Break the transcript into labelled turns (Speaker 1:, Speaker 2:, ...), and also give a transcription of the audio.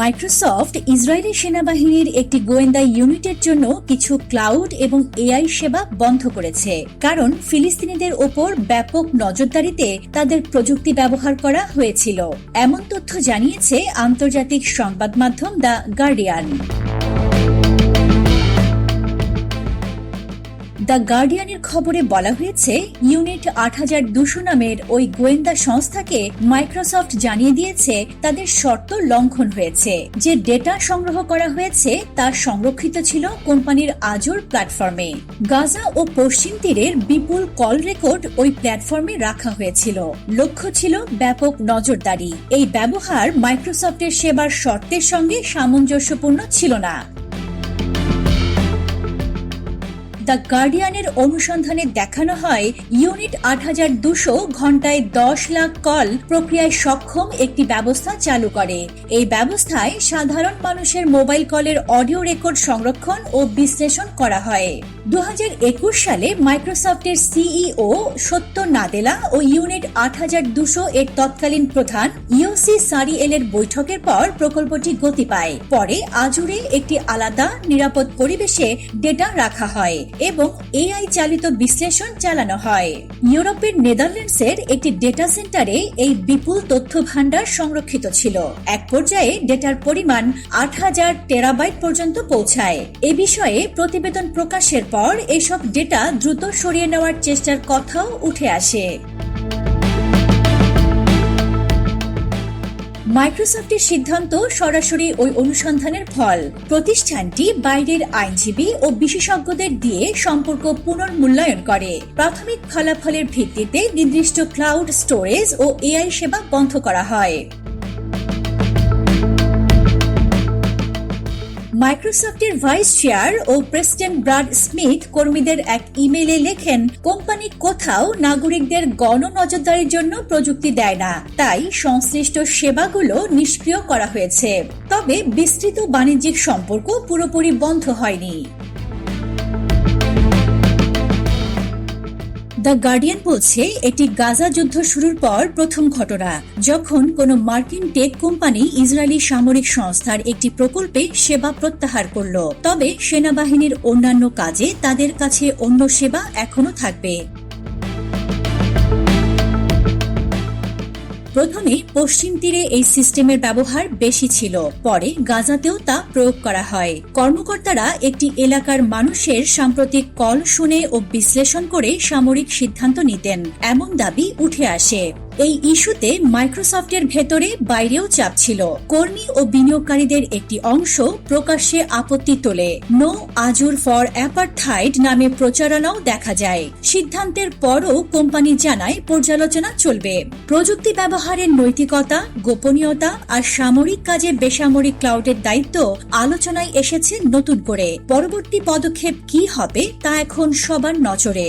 Speaker 1: Microsoft Israeli সেনাবাহিনীর একটি গোয়েন্দা ইউনিটের জন্য কিছু ক্লাউড এবং এআই সেবা বন্ধ করেছে। কারণ ফিলিস্তিনিদের ওপর ব্যাপক নজরদারিতে তাদের প্রযুক্তি ব্যবহার করা হয়েছিল। এমন তথ্য জানিয়েছে আন্তর্জাতিক সংবাদ মাধ্যম দ্য গার্ডিয়ান। দ্য গার্ডিয়ানের খবরে বলা হয়েছে, ইউনিট আট হাজার দুশো নামের ওই গোয়েন্দা সংস্থাকে মাইক্রোসফট জানিয়ে দিয়েছে, তাদের শর্ত লঙ্ঘন হয়েছে। যে ডেটা সংগ্রহ করা হয়েছে, তা সংরক্ষিত ছিল কোম্পানির আজর প্ল্যাটফর্মে। গাজা ও পশ্চিম তীরের বিপুল কল রেকর্ড ওই প্ল্যাটফর্মে রাখা হয়েছিল। লক্ষ্য ছিল ব্যাপক নজরদারি। এই ব্যবহার মাইক্রোসফটের সেবার শর্তের সঙ্গে সামঞ্জস্যপূর্ণ ছিল না। দ্য গার্ডিয়ানের অনুসন্ধানে দেখানো হয়, ইউনিট আট হাজার দুশো ঘন্টায় দশ লাখ কল প্রক্রিয়ায় সক্ষম একটি ব্যবস্থা চালু করে। এই ব্যবস্থায় সাধারণ মানুষের মোবাইল কলের অডিও রেকর্ড সংরক্ষণ ও বিশ্লেষণ করা হয়। দু হাজার একুশ সালে মাইক্রোসফটের সিইও সত্য নাদেলা ও ইউনিট আট হাজার দুশো এর তৎকালীন প্রধান ইওসি সারিএল এর বৈঠকের পর প্রকল্পটি গতি পায়। পরে আজুরে একটি আলাদা, নিরাপদ পরিবেশে ডেটা রাখা হয়। এবং এআই চালিত বিশ্লেষণ চালানো হয়। ইউরোপের নেদারল্যান্ডসের একটি ডেটা সেন্টারে এই বিপুল তথ্য ভাণ্ডার সংরক্ষিত ছিল। এক পর্যায়ে ডেটার পরিমাণ আট হাজার টেরাবাইট পর্যন্ত পৌঁছায়। এ বিষয়ে প্রতিবেদন প্রকাশের পর এসব ডেটা দ্রুত সরিয়ে নেওয়ার চেষ্টার কথাও উঠে আসে। মাইক্রোসফটের সিদ্ধান্ত সরাসরি ওই অনুসন্ধানের ফল। প্রতিষ্ঠানটি বাইরের আইনজীবী ও বিশেষজ্ঞদের দিয়ে সম্পর্ক পুনর্মূল্যায়ন করে। প্রাথমিক ফলাফলের ভিত্তিতে নির্দিষ্ট ক্লাউড স্টোরেজ ও এআই সেবা বন্ধ করা হয়। মাইক্রোসফটের ভাইস চেয়ার ও প্রেসিডেন্ট ব্রাড স্মিথ কর্মীদের এক ইমেইলে লেখেন, কোম্পানি কোথাও নাগরিকদের গণ নজরদারির জন্য প্রযুক্তি দেয় না। তাই সংশ্লিষ্ট সেবাগুলো নিষ্ক্রিয় করা হয়েছে। তবে বিস্তৃত বাণিজ্যিক সম্পর্ক পুরোপুরি বন্ধ হয়নি। দ্য গার্ডিয়ান বলছে, এটি গাজা যুদ্ধ শুরুর পর প্রথম ঘটনা। যখন কোনো মার্কিন টেক কোম্পানি ইসরায়েলি সামরিক সংস্থার একটি প্রকল্পে সেবা প্রত্যাহার করল, তবে সেনাবাহিনীর অন্যান্য কাজে তাদের কাছে অন্য সেবা এখনও থাকবে। প্রথমে পশ্চিম তীরে এই সিস্টেমের ব্যবহার বেশি ছিল। পরে গাজাতেও তা প্রয়োগ করা হয়। কর্মকর্তারা একটি এলাকার মানুষের সাম্প্রতিক কল শুনে ও বিশ্লেষণ করে সামরিক সিদ্ধান্ত নিতেন। এমন দাবি উঠে আসে। এই ইস্যুতে মাইক্রোসফটের ভেতরে বাইরেও চাপ ছিল। কর্মী ও বিনিয়োগকারীদের একটি অংশ প্রকাশ্যে আপত্তি তোলে। নো আজুর ফর অ্যাপারথাইড নামে প্রচারণাও দেখা যায়। সিদ্ধান্তের পরও কোম্পানি জানায় পর্যালোচনা চলবে। প্রযুক্তি ব্যবহারের নৈতিকতা, গোপনীয়তা আর সামরিক কাজে বেসামরিক ক্লাউডের দায়িত্ব আলোচনায় এসেছে নতুন করে। পরবর্তী পদক্ষেপ কি হবে তা এখন সবার নজরে।